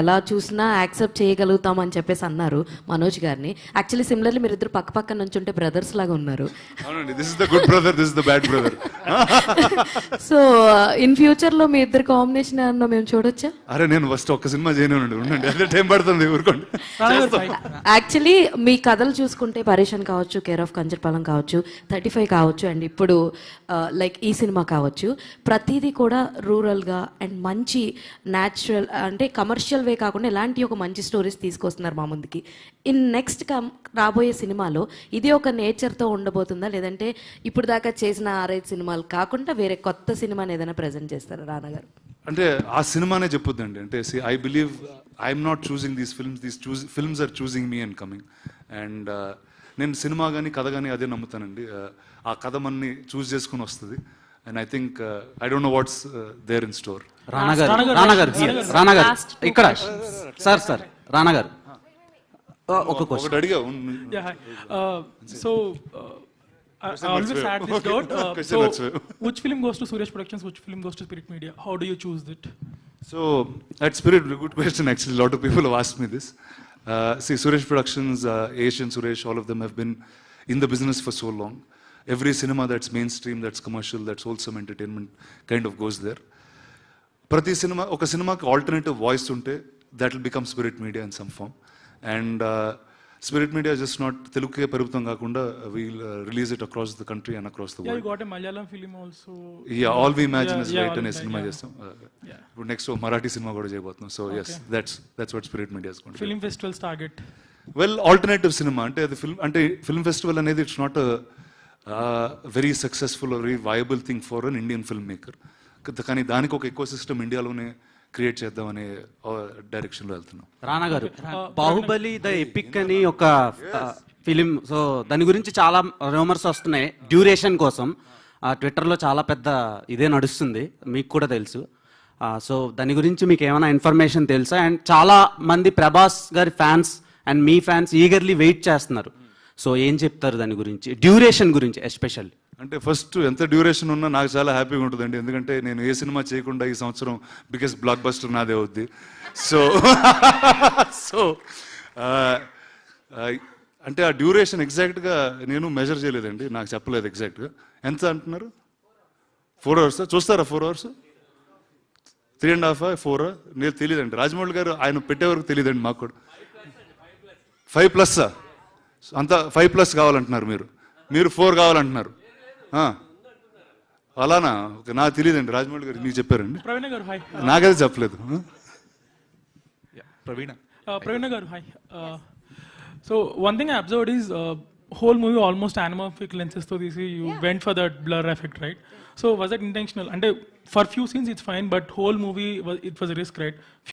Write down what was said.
ఎలా చూసినా యాక్సెప్ట్ చేయగలుగుతాం అని చెప్పేసి అన్నారు మనోజ్ గారిని. యాక్చువల్లీ సిమిలర్లీ మీరు ఇద్దరు పక్క పక్క నుంచి ఉంటే బ్రదర్స్ లాగా ఉన్నారు. అవునండి this is the good brother this is the bad brother so in ఫ్యూచర్లో మీ ఇద్దరు కాంబినేషన్ ఏమన్నా మేము చూడొచ్చా? అరే నేను ఫస్ట్ ఒక్క సినిమా చేయను ఉండండి అదే టైం పడుతుంది ఊరుకోండి. యాక్చువల్లీ మీ కథలు చూసుకుంటే పరేషన్ కావచ్చు కేర్ ఆఫ్ కంచర్పాలెం కావచ్చు థర్టీ ఫైవ్ కావచ్చు అండ్ ఇప్పుడు లైక్ ఈ సినిమా కావచ్చు. ప్రతిదీ కూడా రూరల్గా అండ్ మంచి న్యాచురల్ అంటే కమర్షియల్ వే కాకుండా ఎలాంటి ఒక మంచి స్టోరీస్ తీసుకొస్తున్నారు మా ముందుకి. ఇన్ నెక్స్ట్ కమ్ రాబోయే సినిమాలో ఇది ఒక నేచర్తో ఉండబోతుందా? లేదంటే ఇప్పుడు దాకా చేసిన ఆరైదు సినిమాలు కాకుండా వేరే కొత్త సినిమాని ఏదైనా ప్రజెంట్ చేస్తారా రానా గారు అంటే ఆ సినిమానే చెప్పొద్దండి. అంటే I believe I'm not choosing these films these choose films are choosing me and coming and నేను సినిమా కానీ కథ కానీ అదే నమ్ముతానండి. Uh, ఆ కథ మనని చూస్ చేసుకుని వస్తుంది. And I think I don't know what's there in store Rana garu Rana garu రానా గారు ఇక్కడ సార్ సార్ రానా గారు ఆ, ఒక క్వశ్చన్ ఒకటి అడిగా Yeah, hi. Uh, so, uh, I, I always Question had this okay. doubt. Uh, Question so, answer. which film goes to Suresh Productions, which film goes to Spirit Media? How do you choose it? So at Spirit, good question. Actually, a lot of people have asked me this. Uh, see, Suresh Productions, uh, Asian Suresh, all of them have been in the business for so long. Every cinema that's mainstream, that's commercial, that's wholesome entertainment kind of goes there. ప్రతి cinema ఒక సినిమాకి alternative voice ఉంటే that will become spirit media in some form and spirit media just not తెలుగుకే పరిమితం కాకుండా we'll release it across the country and across the world got a Malayalam film also. Yeah all we imagine as light అనే cinema yeah. చేస్తాం. ఇప్పుడు next Marathi cinema కూడా చేయబోతున్నాం so yes that's that's what spirit media Film festivals target. Well alternative cinema అంటే అది film అంటే film festival అనేది it's not very successful very viable thing for an Indian film maker కానీ దానికి ఒక ఎక్కువ సిస్టమ్ ఇండియాలోనే క్రియేట్ చేద్దామనే డైరెక్షన్లో వెళ్తున్నాం. రానా గారు బాహుబలి ద ఎపిక్ అని ఒక ఫిలిం సో దాని గురించి చాలా రూమర్స్ వస్తున్నాయి. డ్యూరేషన్ కోసం. ఆ, ట్విట్టర్లో చాలా పెద్ద ఇదే నడుస్తుంది. మీకు కూడా తెలుసు. సో దాని గురించి మీకు ఏమైనా ఇన్ఫర్మేషన్ తెలుసా? అండ్ చాలా మంది ప్రభాస్ గారి ఫ్యాన్స్ అండ్ మీ ఫ్యాన్స్ ఈగర్లీ వెయిట్ చేస్తున్నారు. సో ఏం చెప్తారు దాని గురించి? డ్యూరేషన్ గురించి ఎస్పెషల్లీ అంటే ఫస్ట్ ఎంత డ్యూరేషన్ ఉన్నా నాకు చాలా హ్యాపీగా ఉంటుందండి. ఎందుకంటే నేను ఏ సినిమా చేయకుండా ఈ సంవత్సరం బిగ్గెస్ట్ బ్లాక్ బస్టర్ నాదే అవుద్ది. సో సో అంటే ఆ డ్యూరేషన్ ఎగ్జాక్ట్గా నేను మెజర్ చేయలేదండి. నాకు చెప్పలేదు ఎగ్జాక్ట్గా. ఎంత అంటున్నారు? ఫోర్ అవర్స్ చూస్తారా four hours? Three and half? Four? నేను తెలియదండి. రాజమౌళి గారు ఆయన పెట్టే వరకు తెలియదండి మాకు కూడా. ఫైవ్ ప్లస్సా అంత ఫైవ్ ప్లస్ కావాలంటున్నారు మీరు. మీరు ఫోర్ కావాలంటున్నారు. అలానా? ఒక తెలియదు అండి రాజమౌళి గారు మీరు చెప్పారండి. ప్రవీణ గారు హాయ్. నాకైతే చెప్పలేదు. ప్రవీణ. ప్రవీణ గారు hi. So one thing observe is whole movie almost anamorphic లెన్సెస్తో తీసి you went for that blur effect right so was intentional అంటే for few scenes it's fine but whole movie it was risk right